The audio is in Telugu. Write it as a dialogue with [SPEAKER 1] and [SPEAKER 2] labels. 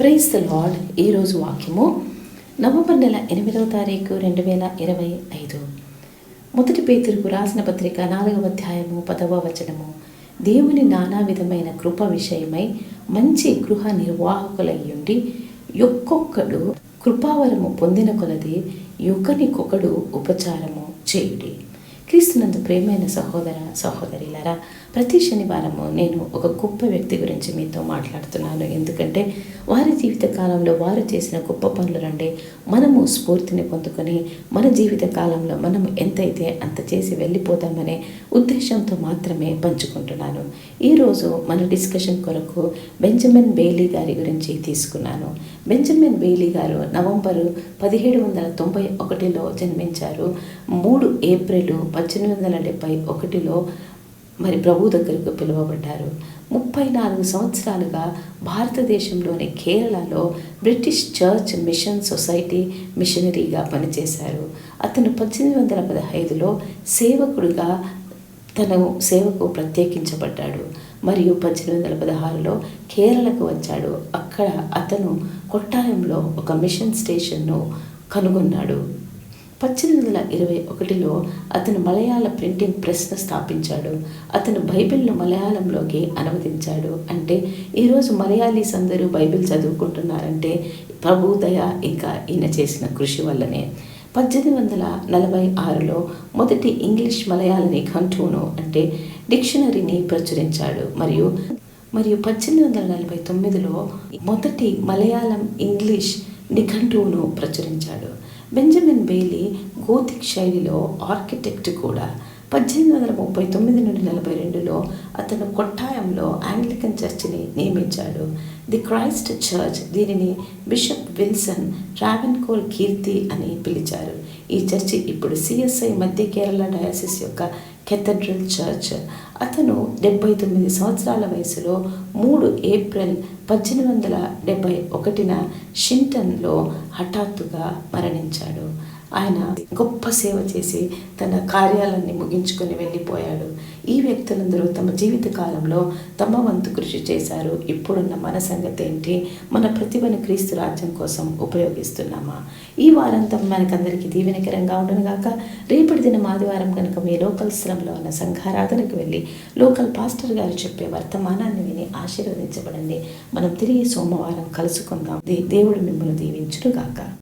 [SPEAKER 1] ప్రైజ్ ద లార్డ్ ఈరోజు వాక్యము నవంబర్ నెల ఎనిమిదవ తారీఖు రెండు వేల ఇరవై ఐదు. మొదటి పేతురుకు రాసిన పత్రిక నాలుగవ అధ్యాయము పదవ వచనము. దేవుని నానా విధమైన కృప విషయమై మంచి గృహ నిర్వాహకులయ్యుండి ఒక్కొక్కడు కృపావరము పొందిన కొలది ఒకనికొకడు ఉపచారము చేయుడి. క్రీస్తునందు ప్రేమైన సహోదర సహోదరిలరా ప్రతి శనివారము నేను ఒక గొప్ప వ్యక్తి గురించి మీతో మాట్లాడుతున్నాను. ఎందుకంటే వారి జీవిత కాలంలో వారు చేసిన గొప్ప పనులు రండి. మనము స్ఫూర్తిని పొందుకొని మన జీవిత కాలంలో మనం ఎంతైతే అంత చేసి వెళ్ళిపోతామనే ఉద్దేశంతో మాత్రమే పంచుకుంటున్నాను. ఈరోజు మన డిస్కషన్ కొరకు బెంజమిన్ బెయిలీ గారి గురించి తీసుకున్నాను. బెంజమిన్ బెయిలీ గారు నవంబరు పదిహేడు వందల తొంభై ఒకటిలో జన్మించారు. మూడు ఏప్రిల్ పద్దెనిమిది వందల డెబ్బై ఒకటిలో మరి ప్రభు దగ్గరకు పిలువబడ్డారు. ముప్పై నాలుగు సంవత్సరాలుగా భారతదేశంలోని కేరళలో బ్రిటిష్ చర్చ్ మిషన్ సొసైటీ మిషనరీగా పనిచేశారు. అతను పద్దెనిమిది వందల పదహైదులో సేవకుడిగా తను సేవకు ప్రత్యేకించబడ్డాడు. మరియు పద్దెనిమిది వందల పదహారులో కేరళకు వచ్చాడు. అక్కడ అతను కొట్టాయంలో ఒక మిషన్ స్టేషన్ను కనుగొన్నాడు. పద్దెనిమిది వందల ఇరవై ఒకటిలో అతను మలయాళ ప్రింటింగ్ ప్రెస్ను స్థాపించాడు. అతను బైబిల్ను మలయాళంలోకి అనువదించాడు. అంటే ఈరోజు మలయాళీస్ అందరూ బైబిల్ చదువుకుంటున్నారంటే ప్రభుదయ ఇంకా ఈయన చేసిన కృషి వల్లనే. పద్దెనిమిది వందల నలభై ఆరులో మొదటి ఇంగ్లీష్ మలయాళ నిఘంటువును అంటే డిక్షనరీని ప్రచురించాడు. మరియు మరియు పద్దెనిమిది వందల నలభై తొమ్మిదిలో మొదటి మలయాళం ఇంగ్లీష్ నిఘంటువును ప్రచురించాడు. బెంజమిన్ బెయిలీ గోతిక్ శైలిలో ఆర్కిటెక్ట్ కూడా పద్దెనిమిది వందల ముప్పై తొమ్మిది నుండి నలభై రెండులో అతను కొట్టాయంలో ఆంగ్లికన్ చర్చిని నియమించాడు. ది క్రైస్ట్ చర్చ్ దీనిని బిషప్ విల్సన్ ట్రావెన్కోల్ కీర్తి అని పిలిచారు. ఈ చర్చి ఇప్పుడు సిఎస్ఐ మధ్య కేరళ డయాసిస్ యొక్క కెథడ్రల్ చర్చ్. అతను డెబ్బై తొమ్మిది సంవత్సరాల వయసులో మూడు ఏప్రిల్ పద్దెనిమిది వందల డెబ్బై ఒకటిన షింటన్లో హఠాత్తుగా మరణించాడు. ఆయన గొప్ప సేవ చేసి తన కార్యాలన్నీ ముగించుకొని వెళ్ళిపోయాడు. ఈ వ్యక్తులందరూ తమ జీవిత కాలంలో తమ వంతు కృషి చేశారు. ఇప్పుడున్న మన సంగతి ఏంటి? మన ప్రతిభను క్రీస్తు రాజ్యం కోసం ఉపయోగిస్తున్నామా? ఈ వారంతం మనకందరికీ దీవెనకరంగా ఉండను గాక రేపటి దినం ఆదివారం కనుక మీ లోకల్ స్థలంలో ఉన్న సంఘారాధనకు వెళ్ళి లోకల్ పాస్టర్ గారు చెప్పే వర్తమానాన్ని విని ఆశీర్వదించబడండి. మనం తిరిగి సోమవారం కలుసుకుందాం. దేవుడు మిమ్మల్ని దీవించును గాక.